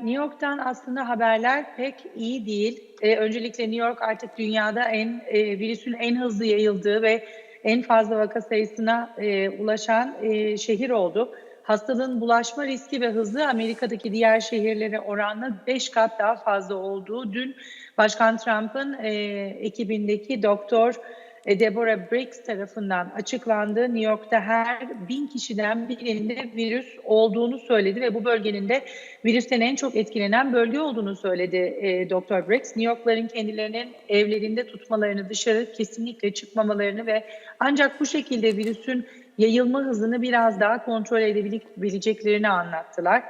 New York'tan aslında haberler pek iyi değil. Ee, öncelikle New York artık dünyada en e, virüsün en hızlı yayıldığı ve en fazla vaka sayısına e, ulaşan e, şehir oldu. Hastalığın bulaşma riski ve hızı Amerika'daki diğer şehirlere oranla 5 kat daha fazla olduğu dün Başkan Trump'ın e, ekibindeki doktor e, Deborah Briggs tarafından açıklandı. New York'ta her bin kişiden birinde virüs olduğunu söyledi ve bu bölgenin de virüsten en çok etkilenen bölge olduğunu söyledi e, Dr. Briggs. New Yorkların kendilerinin evlerinde tutmalarını, dışarı kesinlikle çıkmamalarını ve ancak bu şekilde virüsün yayılma hızını biraz daha kontrol edebileceklerini anlattılar.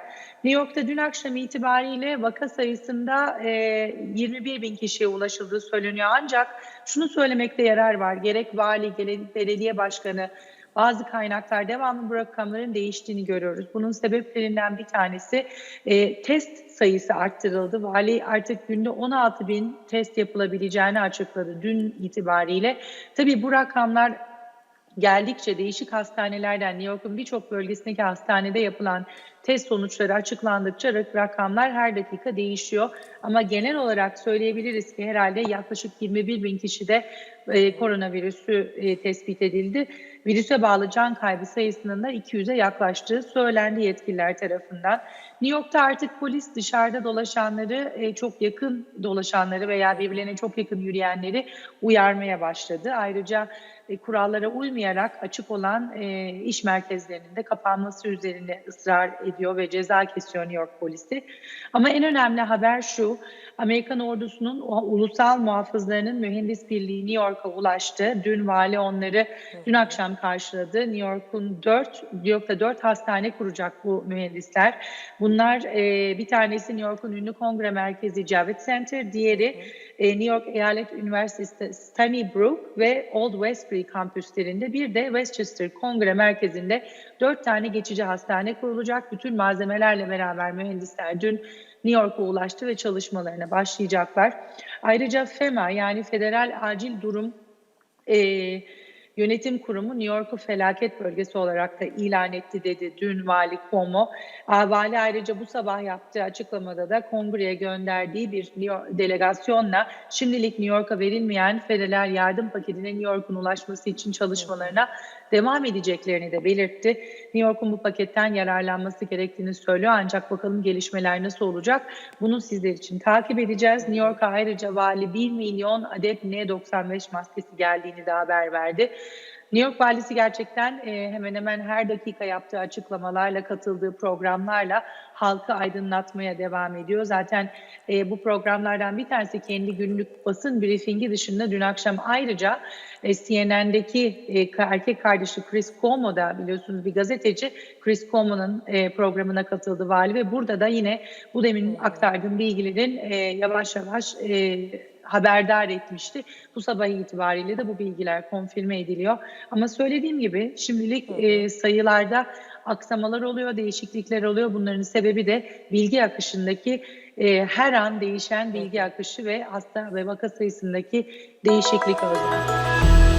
New York'ta dün akşam itibariyle vaka sayısında e, 21 bin kişiye ulaşıldığı söyleniyor. Ancak şunu söylemekte yarar var. Gerek vali, gerek belediye başkanı, bazı kaynaklar devamlı bu rakamların değiştiğini görüyoruz. Bunun sebeplerinden bir tanesi e, test sayısı arttırıldı. Vali artık günde 16 bin test yapılabileceğini açıkladı dün itibariyle. Tabii bu rakamlar geldikçe değişik hastanelerden New York'un birçok bölgesindeki hastanede yapılan test sonuçları açıklandıkça rakamlar her dakika değişiyor. Ama genel olarak söyleyebiliriz ki herhalde yaklaşık 21 bin kişide e, koronavirüsü e, tespit edildi. Virüse bağlı can kaybı sayısının da 200'e yaklaştığı söylendi yetkililer tarafından. New York'ta artık polis dışarıda dolaşanları, e, çok yakın dolaşanları veya birbirlerine çok yakın yürüyenleri uyarmaya başladı. Ayrıca e, kurallara uymayarak açık olan e, iş merkezlerinin de kapanması üzerinde ısrar ediyor ve ceza kesiyor New York polisi. Ama en önemli haber şu, Amerikan ordusunun ulusal muhafızlarının mühendis birliği New York'a ulaştı. Dün vali onları dün akşam karşıladı. New York'un dört, New York'ta dört hastane kuracak bu mühendisler. Bunlar e, bir tanesi New York'un ünlü kongre merkezi Javits Center, diğeri e, New York Eyalet Üniversitesi Stony Brook ve Old Westbury kampüslerinde bir de Westchester Kongre Merkezi'nde dört tane geçici hastane kurulacak. Bütün malzemelerle beraber mühendisler dün New York'a ulaştı ve çalışmalarına başlayacaklar. Ayrıca FEMA yani Federal Acil Durum e, Yönetim Kurumu New York'u felaket bölgesi olarak da ilan etti dedi dün Vali Cuomo. Vali ayrıca bu sabah yaptığı açıklamada da kongreye gönderdiği bir delegasyonla şimdilik New York'a verilmeyen federal yardım paketine New York'un ulaşması için çalışmalarına devam edeceklerini de belirtti. New York'un bu paketten yararlanması gerektiğini söylüyor ancak bakalım gelişmeler nasıl olacak bunu sizler için takip edeceğiz. New York'a ayrıca vali 1 milyon adet N95 maskesi geldiğini de haber verdi. New York valisi gerçekten e, hemen hemen her dakika yaptığı açıklamalarla, katıldığı programlarla halkı aydınlatmaya devam ediyor. Zaten e, bu programlardan bir tanesi kendi günlük basın briefingi dışında dün akşam ayrıca e, CNN'deki e, erkek kardeşi Chris Cuomo da biliyorsunuz bir gazeteci Chris Cuomo'nun e, programına katıldı vali ve burada da yine bu demin aktardığım bilgilerin e, yavaş yavaş e, haberdar etmişti. Bu sabah itibariyle de bu bilgiler konfirme ediliyor. Ama söylediğim gibi şimdilik e, sayılarda aksamalar oluyor, değişiklikler oluyor. Bunların sebebi de bilgi akışındaki e, her an değişen bilgi akışı ve hasta ve vaka sayısındaki değişiklik özlem.